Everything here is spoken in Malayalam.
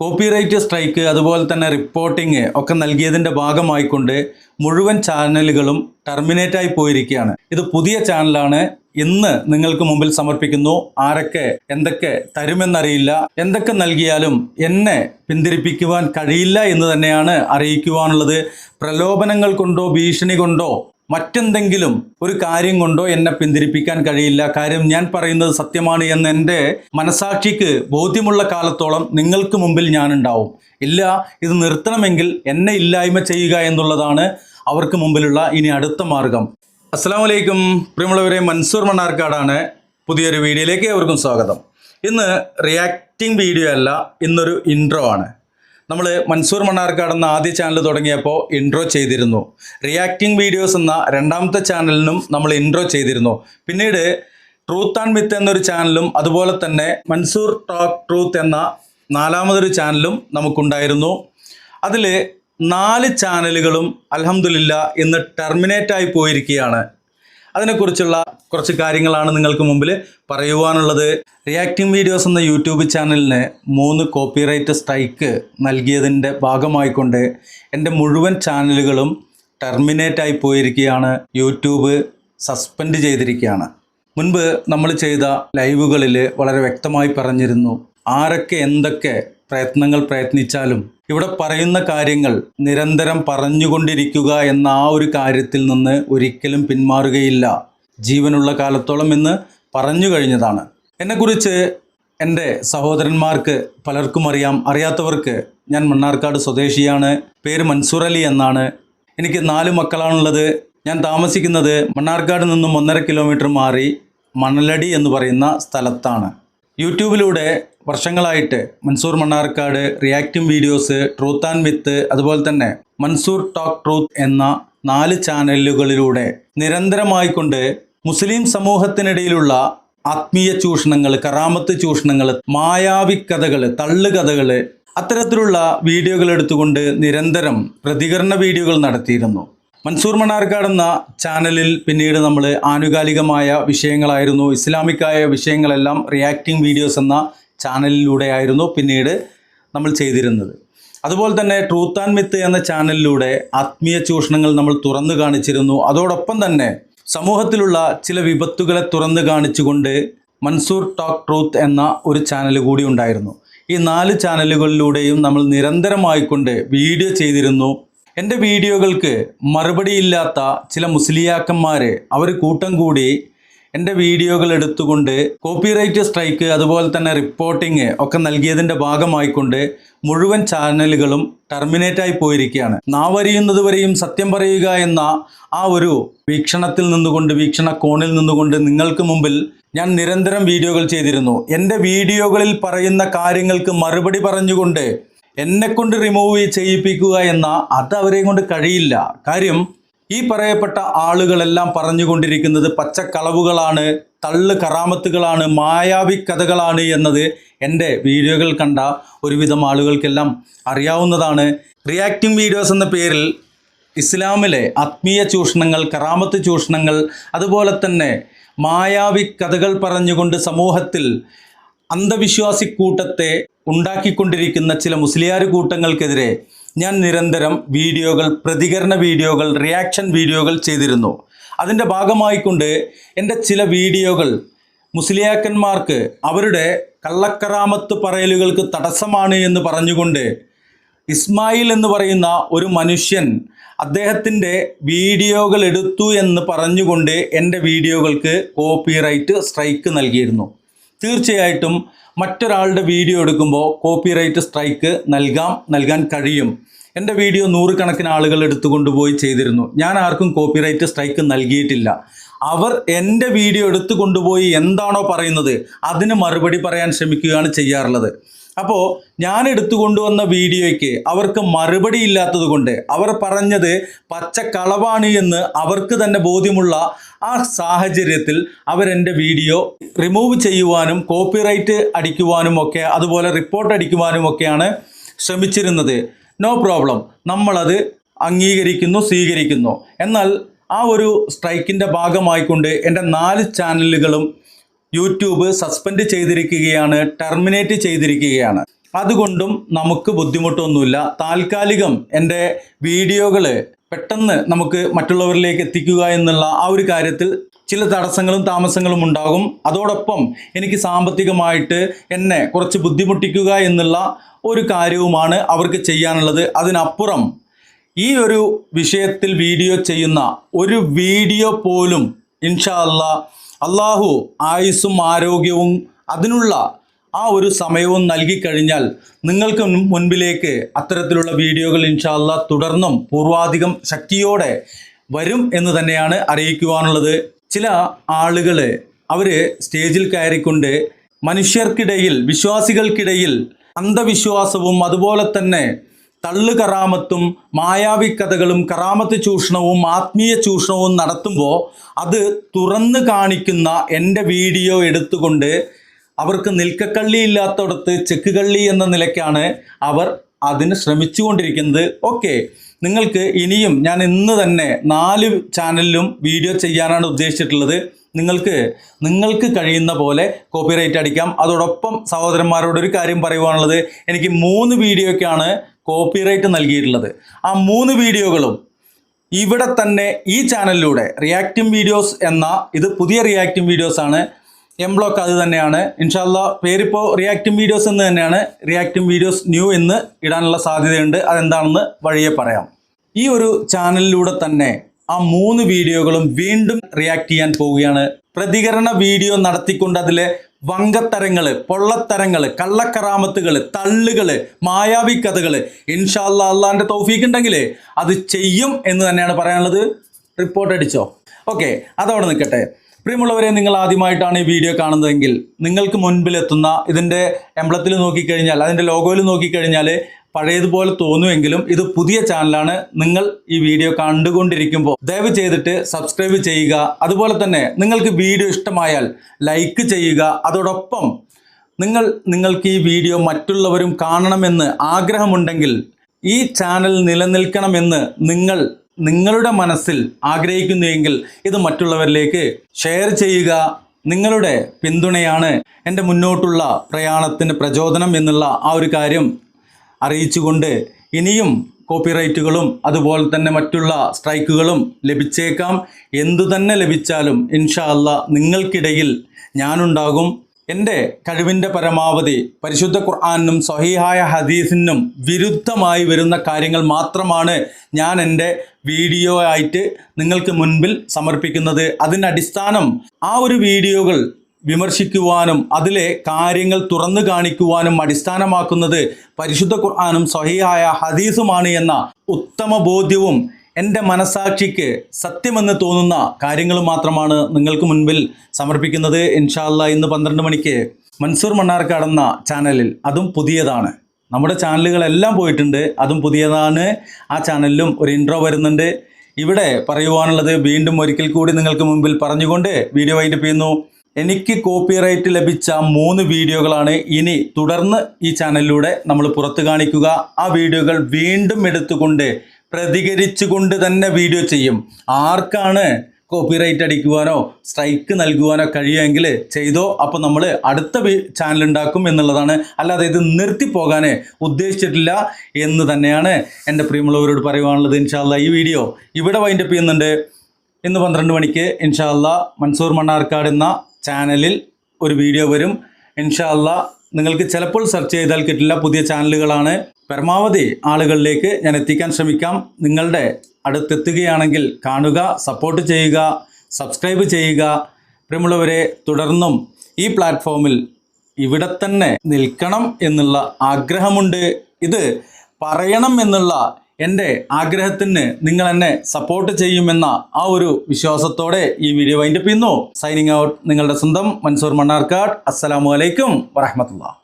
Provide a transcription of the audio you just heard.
കോപ്പിറൈറ്റ് സ്ട്രൈക്ക് അതുപോലെ തന്നെ റിപ്പോർട്ടിംഗ് ഒക്കെ നൽകിയതിന്റെ ഭാഗമായിക്കൊണ്ട് മുഴുവൻ ചാനലുകളും ടെർമിനേറ്റായി പോയിരിക്കുകയാണ്. ഇത് പുതിയ ചാനലാണ്. ഇന്ന് നിങ്ങൾക്ക് മുമ്പിൽ സമർപ്പിക്കുന്നു. ആരൊക്കെ എന്തൊക്കെ തരുമെന്നറിയില്ല. എന്തൊക്കെ നൽകിയാലും എന്നെ പിന്തിരിപ്പിക്കുവാൻ കഴിയില്ല എന്ന് തന്നെയാണ് അറിയിക്കുവാനുള്ളത്. പ്രലോഭനങ്ങൾ കൊണ്ടോ ഭീഷണി കൊണ്ടോ മറ്റെന്തെങ്കിലും ഒരു കാര്യം കൊണ്ടോ എന്നെ പിന്തിരിപ്പിക്കാൻ കഴിയില്ല. കാര്യം ഞാൻ പറയുന്നത് സത്യമാണ് എന്ന് എന്റെ മനസാക്ഷിക്ക് ബോധ്യമുള്ള കാലത്തോളം നിങ്ങൾക്ക് മുമ്പിൽ ഞാനുണ്ടാവും. ഇല്ല ഇത് നിർത്തണമെങ്കിൽ എന്നെ ഇല്ലായ്മ ചെയ്യുക എന്നുള്ളതാണ് അവർക്ക് മുമ്പിലുള്ള ഇനി അടുത്ത മാർഗം. അസ്സാം വലൈക്കും പ്രിയമുള്ളവരെ മൻസൂർ മണ്ണാർക്കാടാണ് പുതിയൊരു വീഡിയോയിലേക്ക് അവർക്കും സ്വാഗതം. ഇന്ന് റിയാക്റ്റിംഗ് വീഡിയോ അല്ല ഇന്നൊരു ഇൻട്രോ ആണ്. നമ്മൾ മൻസൂർ മണ്ണാർക്കാട് എന്ന ആദ്യ ചാനൽ തുടങ്ങിയപ്പോൾ ഇൻട്രോ ചെയ്തിരുന്നു. റിയാക്റ്റിംഗ് വീഡിയോസ് എന്ന രണ്ടാമത്തെ ചാനലിനും നമ്മൾ ഇൻട്രോ ചെയ്തിരുന്നു. പിന്നീട് ട്രൂത്ത് ആൻഡ് മിത്ത് എന്നൊരു ചാനലും അതുപോലെ തന്നെ മൻസൂർ ടോക്ക് ട്രൂത്ത് എന്ന നാലാമതൊരു ചാനലും നമുക്കുണ്ടായിരുന്നു. അതിൽ നാല് ചാനലുകളും അലഹമുല്ല ഇന്ന് ടെർമിനേറ്റ് ആയി പോയിരിക്കുകയാണ്. അതിനെക്കുറിച്ചുള്ള കുറച്ച് കാര്യങ്ങളാണ് നിങ്ങൾക്ക് മുമ്പിൽ പറയുവാനുള്ളത്. റിയാക്ടിംഗ് വീഡിയോസ് എന്ന യൂട്യൂബ് ചാനലിന് മൂന്ന് കോപ്പിറൈറ്റ് സ്ട്രൈക്ക് നൽകിയതിന്റെ ഭാഗമായിക്കൊണ്ട് എന്റെ മുഴുവൻ ചാനലുകളും ടെർമിനേറ്റ് ആയി പോയിരിക്കുകയാണ്. യൂട്യൂബ് സസ്പെൻഡ് ചെയ്തിരിക്കുകയാണ്. മുൻപ് നമ്മൾ ചെയ്ത ലൈവുകളിൽ വളരെ വ്യക്തമായി പറഞ്ഞിരുന്നു. ആരൊക്കെ എന്തൊക്കെ പ്രയത്നങ്ങൾ പ്രയത്നിച്ചാലും ഇവിടെ പറയുന്ന കാര്യങ്ങൾ നിരന്തരം പറഞ്ഞുകൊണ്ടിരിക്കുക എന്ന ആ ഒരു കാര്യത്തിൽ നിന്ന് ഒരിക്കലും പിന്മാറുകയില്ല. ജീവനുള്ള കാലത്തോളം എന്ന് പറഞ്ഞു കഴിഞ്ഞതാണ്. എന്നെക്കുറിച്ച് എന്റെ സഹോദരന്മാർക്ക് പലർക്കും അറിയാം. അറിയാത്തവർക്ക് ഞാൻ മണ്ണാർക്കാട് സ്വദേശിയാണ്. പേര് മൻസൂർ അലി എന്നാണ്. എനിക്ക് നാല് മക്കളാണുള്ളത്. ഞാൻ താമസിക്കുന്നത് മണ്ണാർക്കാട് നിന്നും ഒന്നര കിലോമീറ്റർ മാറി മണലടി എന്ന് പറയുന്ന സ്ഥലത്താണ്. യൂട്യൂബിലൂടെ വർഷങ്ങളായിട്ട് Mansoor Mannarkkad reacting videos truth and with അതുപോലെ തന്നെ മൻസൂർ ടോക്ക് ട്രൂത്ത് എന്ന നാല് ചാനലുകളിലൂടെ നിരന്തരമായിക്കൊണ്ട് മുസ്ലിം സമൂഹത്തിനിടയിലുള്ള ആത്മീയ ചൂഷണങ്ങൾ കറാമത്ത് ചൂഷണങ്ങൾ മായാവി കഥകൾ തള്ളുകഥകൾ അത്തരത്തിലുള്ള വീഡിയോകൾ എടുത്തുകൊണ്ട് നിരന്തരം പ്രതികരണ വീഡിയോകൾ നടത്തിയിരുന്നു. മൻസൂർ മണ്ണാർക്കാട് എന്ന ചാനലിൽ പിന്നീട് നമ്മൾ ആനുകാലികമായ വിഷയങ്ങളായിരുന്നു. ഇസ്ലാമിക്കായ വിഷയങ്ങളെല്ലാം റിയാക്റ്റിംഗ് വീഡിയോസ് എന്ന ചാനലിലൂടെയായിരുന്നു പിന്നീട് നമ്മൾ ചെയ്തിരുന്നത്. അതുപോലെ തന്നെ ട്രൂത്ത് ആൻഡ് മിത്ത് എന്ന ചാനലിലൂടെ ആത്മീയ ചൂഷണങ്ങൾ നമ്മൾ തുറന്നു കാണിച്ചിരുന്നു. അതോടൊപ്പം തന്നെ സമൂഹത്തിലുള്ള ചില വിപത്തുകളെ തുറന്നു കാണിച്ചുകൊണ്ട് മൻസൂർ ടോക്ക് ട്രൂത്ത് എന്ന ഒരു ചാനൽ കൂടി ഉണ്ടായിരുന്നു. ഈ നാല് ചാനലുകളിലൂടെയും നമ്മൾ നിരന്തരമായിക്കൊണ്ട് വീഡിയോ ചെയ്തിരുന്നു. എന്റെ വീഡിയോകൾക്ക് മറുപടിയില്ലാത്ത ചില മുസ്ലിയാക്കന്മാർ അവർ കൂട്ടം കൂടി എന്റെ വീഡിയോകൾ എടുത്തുകൊണ്ട് കോപ്പിറൈറ്റ് സ്ട്രൈക്ക് അതുപോലെ തന്നെ റിപ്പോർട്ടിങ് ഒക്കെ നൽകിയതിന്റെ ഭാഗമായിക്കൊണ്ട് മുഴുവൻ ചാനലുകളും ടെർമിനേറ്റായി പോയിരിക്കുകയാണ്. നാവറിയുന്നത് വരെയും സത്യം പറയുക എന്ന ആ ഒരു വീക്ഷണത്തിൽ നിന്നുകൊണ്ട് വീക്ഷണ കോണിൽ നിന്നുകൊണ്ട് നിങ്ങൾക്ക് മുമ്പിൽ ഞാൻ നിരന്തരം വീഡിയോകൾ ചെയ്തിരുന്നു. എന്റെ വീഡിയോകളിൽ പറയുന്ന കാര്യങ്ങൾക്ക് മറുപടി പറഞ്ഞുകൊണ്ട് എന്നെ കൊണ്ട് റിമൂവ് ചെയ്യിപ്പിക്കുക എന്ന അത് അവരെയും കൊണ്ട് കഴിയില്ല. കാര്യം ഈ പറയപ്പെട്ട ആളുകളെല്ലാം പറഞ്ഞുകൊണ്ടിരിക്കുന്നത് പച്ചക്കളവുകളാണ് തള്ളു കറാമത്തുകളാണ് മായാവി കഥകളാണ് എന്നത് എന്റെ വീഡിയോകൾ കണ്ട ഒരുവിധം ആളുകൾക്കെല്ലാം അറിയാവുന്നതാണ്. റിയാക്റ്റിംഗ് വീഡിയോസ് എന്ന പേരിൽ ഇസ്ലാമിലെ ആത്മീയ ചൂഷണങ്ങൾ കറാമത്ത് ചൂഷണങ്ങൾ അതുപോലെ തന്നെ മായാവി കഥകൾ പറഞ്ഞുകൊണ്ട് സമൂഹത്തിൽ അന്ധവിശ്വാസി കൂട്ടത്തെ ഉണ്ടാക്കിക്കൊണ്ടിരിക്കുന്ന ചില മുസ്ലിയാർ കൂട്ടങ്ങൾക്കെതിരെ ഞാൻ നിരന്തരം വീഡിയോകൾ പ്രതികരണ വീഡിയോകൾ റിയാക്ഷൻ വീഡിയോകൾ ചെയ്തിരുന്നു. അതിന്റെ ഭാഗമായിക്കൊണ്ട് എന്റെ ചില വീഡിയോകൾ മുസ്ലിയാക്കന്മാർക്ക് അവരുടെ കള്ളക്കറാമത്ത് പറയലുകൾക്ക് തടസ്സമാണ് എന്ന് പറഞ്ഞുകൊണ്ട് ഇസ്മായിൽ എന്ന് പറയുന്ന ഒരു മനുഷ്യൻ അദ്ദേഹത്തിന്റെ വീഡിയോകൾ എടുത്തു എന്ന് പറഞ്ഞുകൊണ്ട് എന്റെ വീഡിയോകൾക്ക് കോപ്പിറൈറ്റ് സ്ട്രൈക്ക് നൽകിയിരുന്നു. തീർച്ചയായിട്ടും മറ്റൊരാളുടെ വീഡിയോ എടുക്കുമ്പോൾ കോപ്പിറൈറ്റ് സ്ട്രൈക്ക് നൽകാം നൽകാൻ കഴിയും. എന്റെ വീഡിയോ നൂറുകണക്കിന് ആളുകൾ എടുത്തുകൊണ്ടുപോയി ചെയ്തിരുന്നു. ഞാൻ ആർക്കും കോപ്പിറൈറ്റ് സ്ട്രൈക്ക് നൽകിയിട്ടില്ല. അവർ എന്റെ വീഡിയോ എടുത്തു കൊണ്ടുപോയി എന്താണോ പറയുന്നത് അതിന് മറുപടി പറയാൻ ശ്രമിക്കുകയാണ് ചെയ്യാറുള്ളത്. അപ്പോൾ ഞാൻ എടുത്തു കൊണ്ടുവന്ന വീഡിയോയ്ക്ക് അവർക്ക് മറുപടി ഇല്ലാത്തത് കൊണ്ട് അവർ പറഞ്ഞത് പച്ചക്കളവാണ് എന്ന് അവർക്ക് തന്നെ ബോധ്യമുള്ള ആ സാഹചര്യത്തിൽ അവരെന്റെ വീഡിയോ റിമൂവ് ചെയ്യുവാനും കോപ്പിറൈറ്റ് അടിക്കുവാനും ഒക്കെ അതുപോലെ റിപ്പോർട്ട് അടിക്കുവാനും ഒക്കെയാണ് ശ്രമിച്ചിരുന്നത്. നോ പ്രോബ്ലം നമ്മളത് അംഗീകരിക്കുന്നു സ്വീകരിക്കുന്നു. എന്നാൽ ആ ഒരു സ്ട്രൈക്കിന്റെ ഭാഗമായിക്കൊണ്ട് എന്റെ നാല് ചാനലുകളും യൂട്യൂബ് സസ്പെൻഡ് ചെയ്തിരിക്കുകയാണ് ടെർമിനേറ്റ് ചെയ്തിരിക്കുകയാണ്. അതുകൊണ്ടും നമുക്ക് ബുദ്ധിമുട്ടൊന്നുമില്ല. താൽക്കാലികം എന്റെ വീഡിയോകൾ പെട്ടെന്ന് നമുക്ക് മറ്റുള്ളവരിലേക്ക് എത്തിക്കുക എന്നുള്ള ആ ഒരു കാര്യത്തിൽ ചില തടസ്സങ്ങളും താമസങ്ങളും ഉണ്ടാകും. അതോടൊപ്പം എനിക്ക് സാമ്പത്തികമായിട്ട് എന്നെ കുറച്ച് ബുദ്ധിമുട്ടിക്കുക എന്നുള്ള ഒരു കാര്യവുമാണ് അവർക്ക് ചെയ്യാനുള്ളത്. അതിനപ്പുറം ഈ ഒരു വിഷയത്തിൽ വീഡിയോ ചെയ്യുന്ന ഒരു വീഡിയോ പോലും ഇൻഷാ അല്ല അള്ളാഹു ആയുസ്സും ആരോഗ്യവും അതിനുള്ള ആ ഒരു സമയവും നൽകിക്കഴിഞ്ഞാൽ നിങ്ങൾക്ക് മുൻ- മുൻപിലേക്ക് അത്തരത്തിലുള്ള വീഡിയോകൾ ഇൻഷാ അല്ല തുടർന്നും പൂർവാധികം ശക്തിയോടെ വരും എന്ന് തന്നെയാണ് അറിയിക്കുവാനുള്ളത്. ചില ആളുകൾ അവർ സ്റ്റേജിൽ കയറിക്കൊണ്ട് മനുഷ്യർക്കിടയിൽ വിശ്വാസികൾക്കിടയിൽ അന്ധവിശ്വാസവും അതുപോലെ തന്നെ തള്ളു കറാമത്തും മായാവി കഥകളും കറാമത്ത് ചൂഷണവും ആത്മീയ ചൂഷണവും നടത്തുമ്പോൾ അത് തുറന്ന് കാണിക്കുന്ന എന്റെ വീഡിയോ എടുത്തുകൊണ്ട് അവർക്ക് നിൽക്കക്കള്ളി ഇല്ലാത്തടത്ത് ചെക്ക് കള്ളി എന്ന നിലയ്ക്കാണ് അവർ അതിന് ശ്രമിച്ചുകൊണ്ടിരിക്കുന്നത്. ഓക്കെ നിങ്ങൾക്ക് ഇനിയും ഞാൻ ഇന്ന് തന്നെ നാല് ചാനലിലും വീഡിയോ ചെയ്യാനാണ് ഉദ്ദേശിച്ചിട്ടുള്ളത്. നിങ്ങൾക്ക് നിങ്ങൾക്ക് കഴിയുന്ന പോലെ കോപ്പിറൈറ്റ് അടിക്കാം. അതോടൊപ്പം സഹോദരന്മാരോട് ഒരു കാര്യം പറയുവാനുള്ളത്. എനിക്ക് മൂന്ന് വീഡിയോയ്ക്കാണ് കോപ്പിറൈറ്റ് നൽകിയിട്ടുള്ളത്. ആ മൂന്ന് വീഡിയോകളും ഇവിടെ തന്നെ ഈ ചാനലിലൂടെ റിയാക്റ്റിംഗ് വീഡിയോസ് എന്ന ഇത് പുതിയ റിയാക്റ്റിംഗ് വീഡിയോസ് ആണ്. എം ബ്ലോക്ക് അത് തന്നെയാണ്. ഇൻഷാല്ല പേരിപ്പോൾ റിയാക്റ്റിംഗ് വീഡിയോസ് എന്ന് തന്നെയാണ്. റിയാക്റ്റിംഗ് വീഡിയോസ് ന്യൂ എന്ന് ഇടാനുള്ള സാധ്യതയുണ്ട്. അതെന്താണെന്ന് വഴിയെ പറയാം. ഈ ഒരു ചാനലിലൂടെ തന്നെ ആ മൂന്ന് വീഡിയോകളും വീണ്ടും റിയാക്ട് ചെയ്യാൻ പോവുകയാണ്. പ്രതികരണ വീഡിയോ നടത്തിക്കൊണ്ട് അതിലെ വങ്കത്തരങ്ങൾ പൊള്ളത്തരങ്ങൾ കള്ളക്കറാമത്തുകൾ തള്ളുകൾ മായാവി കഥകൾ ഇൻഷാല്ല അള്ളാന്റെ തൗഫീക്ക് ഉണ്ടെങ്കിൽ അത് ചെയ്യും എന്ന് തന്നെയാണ് പറയാനുള്ളത്. റിപ്പോർട്ട് അടിച്ചോ? ഓക്കെ അതവിടെ നിൽക്കട്ടെ. പ്രിയമുള്ളവരെ നിങ്ങൾ ആദ്യമായിട്ടാണ് ഈ വീഡിയോ കാണുന്നതെങ്കിൽ നിങ്ങൾക്ക് മുൻപിലെത്തുന്ന ഇതിന്റെ എംബ്ലത്തിൽ നോക്കിക്കഴിഞ്ഞാൽ അതിന്റെ ലോഗോയിൽ നോക്കിക്കഴിഞ്ഞാൽ പഴയതുപോലെ തോന്നുമെങ്കിലും ഇത് പുതിയ ചാനലാണ് നിങ്ങൾ ഈ വീഡിയോ കണ്ടുകൊണ്ടിരിക്കുമ്പോൾ. ദയവ് ചെയ്തിട്ട് സബ്സ്ക്രൈബ് ചെയ്യുക. അതുപോലെ തന്നെ നിങ്ങൾക്ക് വീഡിയോ ഇഷ്ടമായാൽ ലൈക്ക് ചെയ്യുക. അതോടൊപ്പം നിങ്ങൾ നിങ്ങൾക്ക് ഈ വീഡിയോ മറ്റുള്ളവരും കാണണമെന്ന് ആഗ്രഹമുണ്ടെങ്കിൽ ഈ ചാനൽ നിലനിൽക്കണമെന്ന് നിങ്ങൾ നിങ്ങളുടെ മനസ്സിൽ ആഗ്രഹിക്കുന്നുവെങ്കിൽ ഇത് മറ്റുള്ളവരിലേക്ക് ഷെയർ ചെയ്യുക. നിങ്ങളുടെ പിന്തുണയാണ് എന്റെ മുന്നോട്ടുള്ള പ്രയാണത്തിന് പ്രചോദനം എന്നുള്ള ആ ഒരു കാര്യം അറിയിച്ചുകൊണ്ട് ഇനിയും കോപ്പിറൈറ്റുകളും അതുപോലെ തന്നെ മറ്റുള്ള സ്ട്രൈക്കുകളും ലഭിച്ചേക്കാം. എന്തു തന്നെ ലഭിച്ചാലും ഇൻഷാ അല്ല നിങ്ങൾക്കിടയിൽ ഞാനുണ്ടാകും. എന്റെ കഴിവിന്റെ പരമാവധി പരിശുദ്ധ ഖുർആാനും സ്വഹീഹായ ഹദീസിനും വിരുദ്ധമായി വരുന്ന കാര്യങ്ങൾ മാത്രമാണ് ഞാൻ എന്റെ വീഡിയോ ആയിട്ട് നിങ്ങൾക്ക് മുൻപിൽ സമർപ്പിക്കുന്നത്. അതിന്റെ അടിസ്ഥാനം ആ ഒരു വീഡിയോകൾ വിമർശിക്കുവാനും അതിലെ കാര്യങ്ങൾ തുറന്നു കാണിക്കുവാനും അടിസ്ഥാനമാക്കുന്നത് പരിശുദ്ധ ഖുർആാനും സ്വഹീഹായ ഹദീസുമാണ് എന്ന ഉത്തമ ബോധ്യവും എന്റെ മനസാക്ഷിക്ക് സത്യമെന്ന് തോന്നുന്ന കാര്യങ്ങൾ മാത്രമാണ് നിങ്ങൾക്ക് മുൻപിൽ സമർപ്പിക്കുന്നത്. ഇൻഷാല്ല ഇന്ന് പന്ത്രണ്ട് മണിക്ക് മൻസൂർ മണ്ണാർക്കാടെന്ന ചാനലിൽ അതും പുതിയതാണ്. നമ്മുടെ ചാനലുകളെല്ലാം പോയിട്ടുണ്ട് അതും പുതിയതാണ്. ആ ചാനലിലും ഒരു ഇൻട്രോ വരുന്നുണ്ട്. ഇവിടെ പറയുവാനുള്ളത് വീണ്ടും ഒരിക്കൽ കൂടി നിങ്ങൾക്ക് മുമ്പിൽ പറഞ്ഞുകൊണ്ട് വീഡിയോ വൈൻഡപ്പ് ചെയ്യുന്നു. എനിക്ക് കോപ്പിറൈറ്റ് ലഭിച്ച മൂന്ന് വീഡിയോകളാണ് ഇനി തുടർന്ന് ഈ ചാനലിലൂടെ നമ്മൾ പുറത്തു കാണിക്കുക. ആ വീഡിയോകൾ വീണ്ടും എടുത്തുകൊണ്ട് പ്രതികരിച്ചുകൊണ്ട് തന്നെ വീഡിയോ ചെയ്യും. ആർക്കാണ് കോപ്പിറൈറ്റ് അടിക്കുവാനോ സ്ട്രൈക്ക് നൽകുവാനോ കഴിയുമെങ്കിൽ ചെയ്തോ. അപ്പോൾ നമ്മൾ അടുത്ത ചാനൽ ഉണ്ടാക്കും എന്നുള്ളതാണ്. അല്ലാതെ ഇത് നിർത്തിപ്പോകാൻ ഉദ്ദേശിച്ചിട്ടില്ല എന്ന് തന്നെയാണ് എന്റെ പ്രിയമുള്ളവരോട് പറയുവാനുള്ളത്. ഇൻഷാല്ല ഈ വീഡിയോ ഇവിടെ വൈൻഡപ്പ് ചെയ്യുന്നുണ്ട്. ഇന്ന് പന്ത്രണ്ട് മണിക്ക് ഇൻഷാല്ല മൻസൂർ മണ്ണാർക്കാട് എന്ന ചാനലിൽ ഒരു വീഡിയോ വരും. ഇൻഷാല്ല നിങ്ങൾക്ക് ചിലപ്പോൾ സെർച്ച് ചെയ്താൽ കിട്ടില്ല. പുതിയ ചാനലുകളാണ്. പരമാവധി ആളുകളിലേക്ക് ഞാൻ എത്തിക്കാൻ ശ്രമിക്കാം. നിങ്ങളുടെ അടുത്തെത്തുകയാണെങ്കിൽ കാണുക സപ്പോർട്ട് ചെയ്യുക സബ്സ്ക്രൈബ് ചെയ്യുക. പ്രിയമുള്ളവരെ തുടർന്നും ഈ പ്ലാറ്റ്ഫോമിൽ ഇവിടെ തന്നെ നിൽക്കണം എന്നുള്ള ആഗ്രഹമുണ്ട്. ഇത് പറയണം എന്നുള്ള എന്റെ ആഗ്രഹത്തിന് നിങ്ങൾ എന്നെ സപ്പോർട്ട് ചെയ്യുമെന്ന ആ ഒരു വിശ്വാസത്തോടെ ഈ വീഡിയോ വൈൻഡപ്പ് ചെയ്യുന്നു. സൈനിങ് ഔട്ട് നിങ്ങളുടെ സ്വന്തം മൻസൂർ മണ്ണാർക്കാട്. അസ്സലാമു അലൈക്കും വറഹമത്തുള്ള